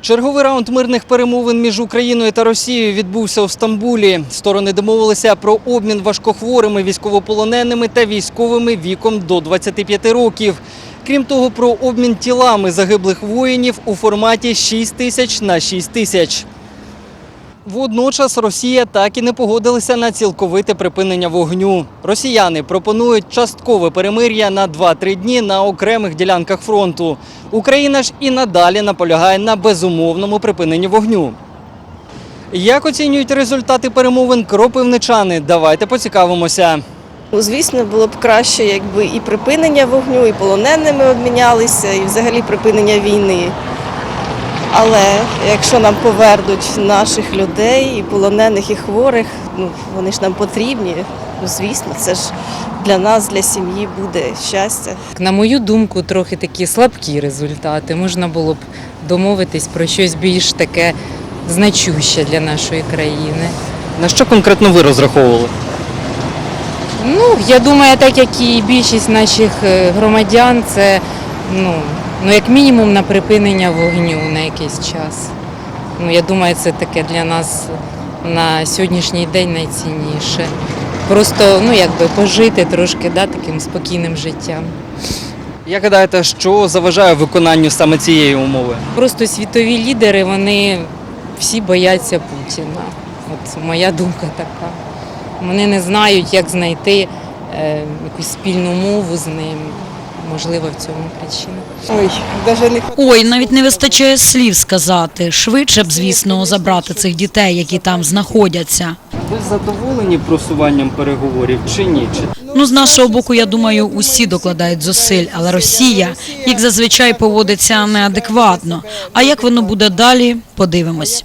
Черговий раунд мирних перемовин між Україною та Росією відбувся у Стамбулі. Сторони домовилися про обмін важкохворими військовополоненими та військовими віком до 25 років. Крім того, про обмін тілами загиблих воїнів у форматі 6 тисяч на 6 тисяч. Водночас Росія так і не погодилася на цілковите припинення вогню. Росіяни пропонують часткове перемир'я на 2-3 дні на окремих ділянках фронту. Україна ж і надалі наполягає на безумовному припиненні вогню. Як оцінюють результати перемовин кропивничани? Давайте поцікавимося. Ну, Звісно, було б краще, якби і припинення вогню, і полоненими обмінялися, і взагалі припинення війни. Але якщо нам повернуть наших людей, і полонених, і хворих, ну вони ж нам потрібні. Ну, звісно, це ж для нас, для сім'ї буде щастя. На мою думку, трохи такі слабкі результати. Можна було б домовитись про щось більш таке значуще для нашої країни. На що конкретно ви розраховували? Ну, я думаю, так як і більшість наших е, громадян, це ну, ну як мінімум на припинення вогню на якийсь час. Ну, я думаю, це таке для нас на сьогоднішній день найцінніше. Просто ну, якби пожити трошки да, таким спокійним життям. Як гадаєте, що заважає виконанню саме цієї умови? Просто світові лідери, вони всі бояться Путіна. От моя думка така. Вони не знають, як знайти е, якусь спільну мову з ним. Можливо, в цьому причина. Ой, даже не Ой, навіть не вистачає слів сказати. Швидше б, звісно, забрати цих дітей, які там знаходяться. Ви задоволені просуванням переговорів чи ні? Ну, з нашого боку, я думаю, усі докладають зусиль, але Росія, як зазвичай, поводиться неадекватно. А як воно буде далі, подивимось.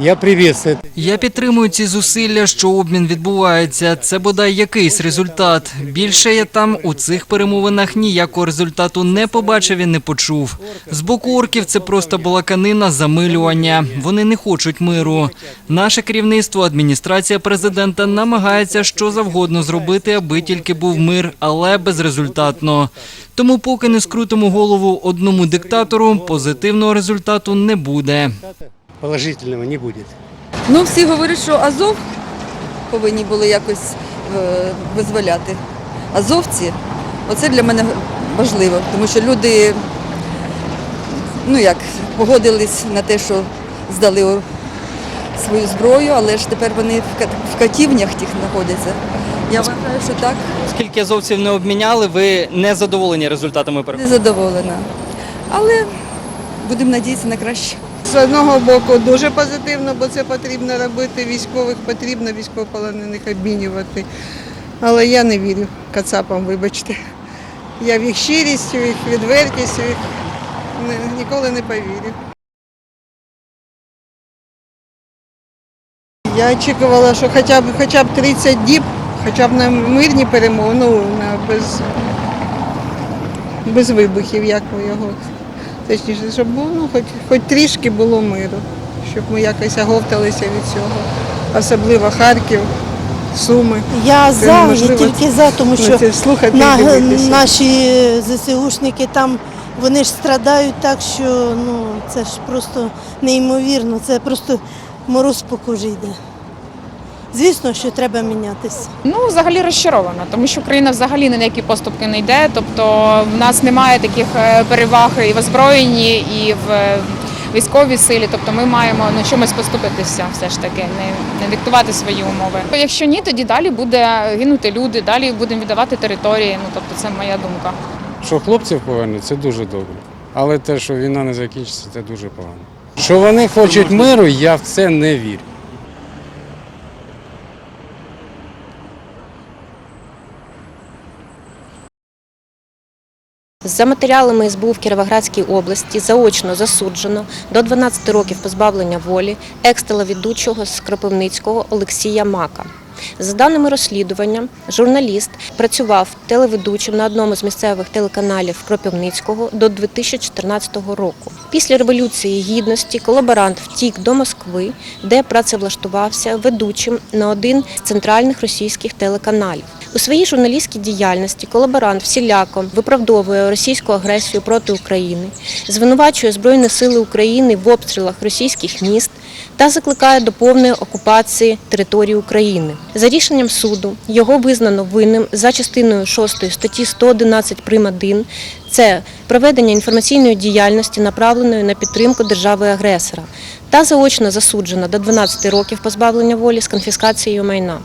Я приветствую. Я підтримую ці зусилля, що обмін відбувається. Це бодай якийсь результат. Більше я там у цих перемовинах ніякого результату не побачив і не почув. З боку орків це просто балаканина замилювання. Вони не хочуть миру. Наше керівництво, адміністрація президента намагається що завгодно зробити, аби тільки був мир, але безрезультатно. Тому, поки не скрутимо голову одному диктатору, позитивного результату не буде. Положительного не будет. Ну, всі говорять, що Азов повинні були якось е, визволяти. Азовці, оце для мене важливо, тому що люди, ну як, погодились на те, що здали свою зброю, але ж тепер вони в катівнях тих знаходяться. Я вважаю, що так, Оскільки азовців не обміняли, ви не задоволені результатами переговорів? не задоволена. Але будемо надіятися на краще. З одного боку дуже позитивно, бо це потрібно робити. Військових потрібно, військовополонених обмінювати. Але я не вірю кацапам, вибачте. Я в їх щирість, в їх відвертість, в їх ніколи не повірю. Я очікувала, що хоча б хоча б 30 діб, хоча б на мирні перемоги, ну, без, без вибухів, як ви його. Точніше, щоб було, ну, хоч, хоч трішки було миру, щоб ми якось оговталися від цього. Особливо Харків, Суми. Я Це за, неможливо тільки за, тому що це слухати на, дивитися. наші ЗСУшники там вони ж страдають так, що ну це ж просто неймовірно, це просто мороз по кожі йде. Звісно, що треба мінятися. Ну, взагалі розчарована, тому що Україна взагалі на які поступки не йде. Тобто в нас немає таких е, переваг і в озброєнні, і в е, військовій силі. Тобто ми маємо ну, чимось поступитися, все ж таки, не, не диктувати свої умови. Якщо ні, тоді далі буде гинути люди, далі будемо віддавати території. Ну тобто, це моя думка. Що хлопців повернуть, це дуже добре. Але те, що війна не закінчиться, це дуже погано. Що вони хочуть миру, я в це не вірю. За матеріалами СБУ в Кіровоградській області заочно засуджено до 12 років позбавлення волі екс-телеведучого з Кропивницького Олексія Мака. За даними розслідування, журналіст працював телеведучим на одному з місцевих телеканалів Кропивницького до 2014 року. Після революції гідності колаборант втік до Москви, де працевлаштувався ведучим на один з центральних російських телеканалів. У своїй журналістській діяльності колаборант всіляко виправдовує російську агресію проти України, звинувачує Збройні сили України в обстрілах російських міст та закликає до повної окупації території України. За рішенням суду його визнано винним за частиною 6 статті 111 прим. 1 – це проведення інформаційної діяльності, направленої на підтримку держави-агресора, та заочно засуджено до 12 років позбавлення волі з конфіскацією майна.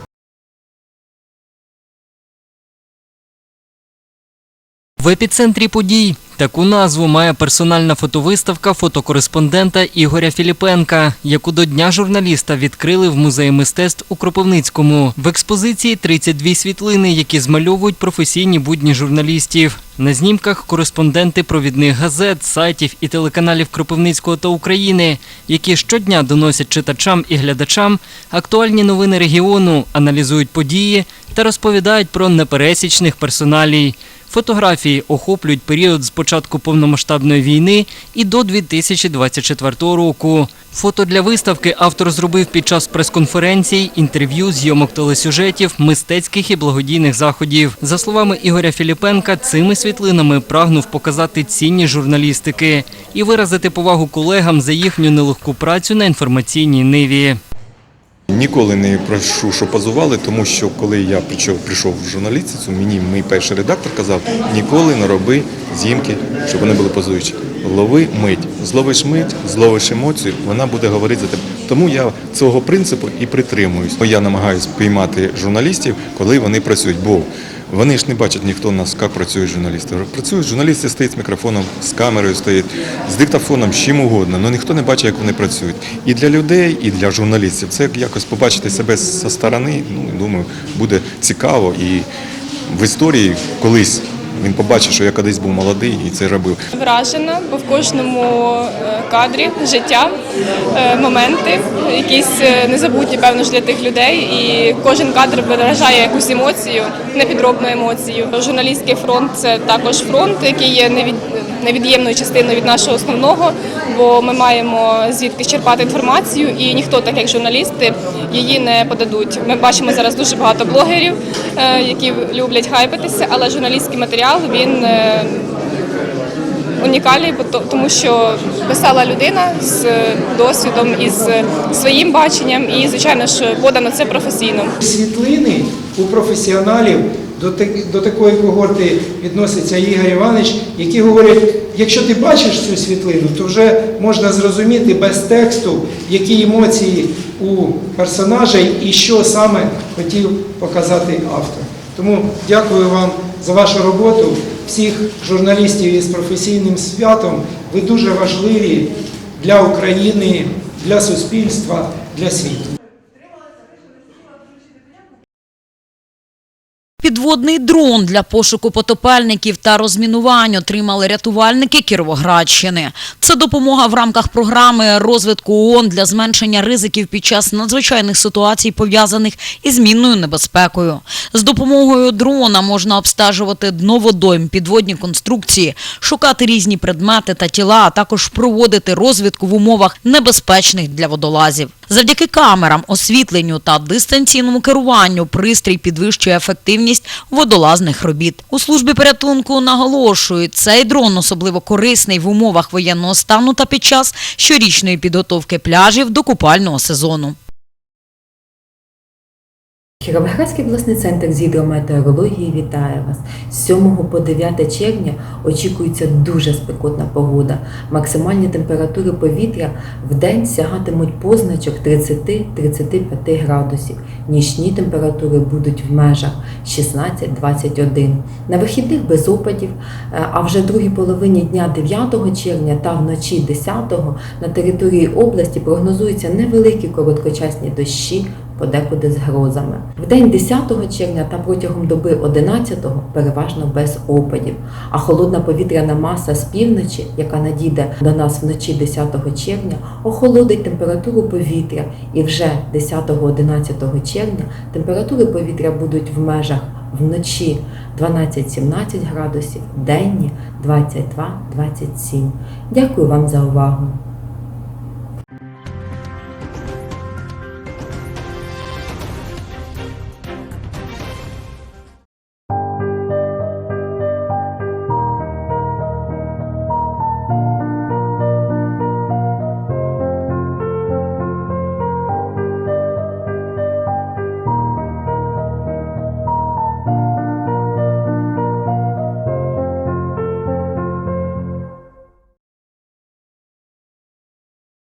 В епіцентрі подій таку назву має персональна фотовиставка фотокореспондента Ігоря Філіпенка, яку до Дня журналіста відкрили в музеї мистецтв у Кропивницькому. В експозиції 32 світлини, які змальовують професійні будні журналістів. На знімках кореспонденти провідних газет, сайтів і телеканалів Кропивницького та України, які щодня доносять читачам і глядачам актуальні новини регіону, аналізують події та розповідають про непересічних персоналій. Фотографії охоплюють період з початку повномасштабної війни і до 2024 року. Фото для виставки автор зробив під час прес-конференцій, інтерв'ю, зйомок телесюжетів, мистецьких і благодійних заходів. За словами Ігоря Філіпенка, цими світлинами прагнув показати цінність журналістики і виразити повагу колегам за їхню нелегку працю на інформаційній ниві. Ніколи не прошу, що позували, тому що коли я прийшов, прийшов в журналістицю, мені мій перший редактор казав, ніколи не роби зімки, щоб вони були позуючі. Лови мить. Зловиш мить, зловиш емоцію, вона буде говорити за тебе. Тому я цього принципу і притримуюсь. Я намагаюся піймати журналістів, коли вони працюють. Бо вони ж не бачать ніхто нас, як працюють журналісти. Працюють журналісти стоять з мікрофоном, з камерою стоять, з диктофоном, з чим угодно. але ніхто не бачить, як вони працюють. І для людей, і для журналістів це якось побачити себе зі сторони. Ну думаю, буде цікаво і в історії колись. Він побачить, що я колись був молодий і це робив. Вражена, бо в кожному е, кадрі життя, е, моменти, якісь е, незабутні, певно ж для тих людей. І кожен кадр виражає якусь емоцію, непідробну емоцію. Журналістський фронт це також фронт, який є невід- невід'ємною частиною від нашого основного, бо ми маємо звідки черпати інформацію, і ніхто, так як журналісти, її не подадуть. Ми бачимо зараз дуже багато блогерів, які люблять хайпитися, але журналістський матеріал він е, унікальний, тому що писала людина з досвідом і з своїм баченням, і звичайно ж подано це професійно. світлини у професіоналів до такої когорти відноситься Ігор Іванович, які говорять, якщо ти бачиш цю світлину, то вже можна зрозуміти без тексту, які емоції у персонажа і що саме хотів показати автор. Тому дякую вам за вашу роботу. Всіх журналістів із професійним святом. Ви дуже важливі для України, для суспільства, для світу. Підводний дрон для пошуку потопельників та розмінувань отримали рятувальники Кіровоградщини. Це допомога в рамках програми розвитку ООН для зменшення ризиків під час надзвичайних ситуацій, пов'язаних із мінною небезпекою. З допомогою дрона можна обстежувати дно водойм, підводні конструкції, шукати різні предмети та тіла, а також проводити розвідку в умовах небезпечних для водолазів. Завдяки камерам, освітленню та дистанційному керуванню пристрій підвищує ефективність водолазних робіт. У службі порятунку наголошують, цей дрон особливо корисний в умовах воєнного стану та під час щорічної підготовки пляжів до купального сезону. Кіровоградський обласний центр з гідрометеорології вітає вас. З 7 по 9 червня очікується дуже спекотна погода. Максимальні температури повітря в день сягатимуть позначок 30-35 градусів. Нічні температури будуть в межах 16-21. На вихідних без опадів, е, а вже в другій половині дня 9 червня та вночі 10 на території області прогнозуються невеликі короткочасні дощі, подекуди з грозами. В день 10 червня та протягом доби 11 переважно без опадів. А холодна повітряна маса з півночі, яка надійде до нас вночі 10 червня, охолодить температуру повітря. І вже 10-11 червня температури повітря будуть в межах вночі 12-17 градусів, денні 22-27. Дякую вам за увагу.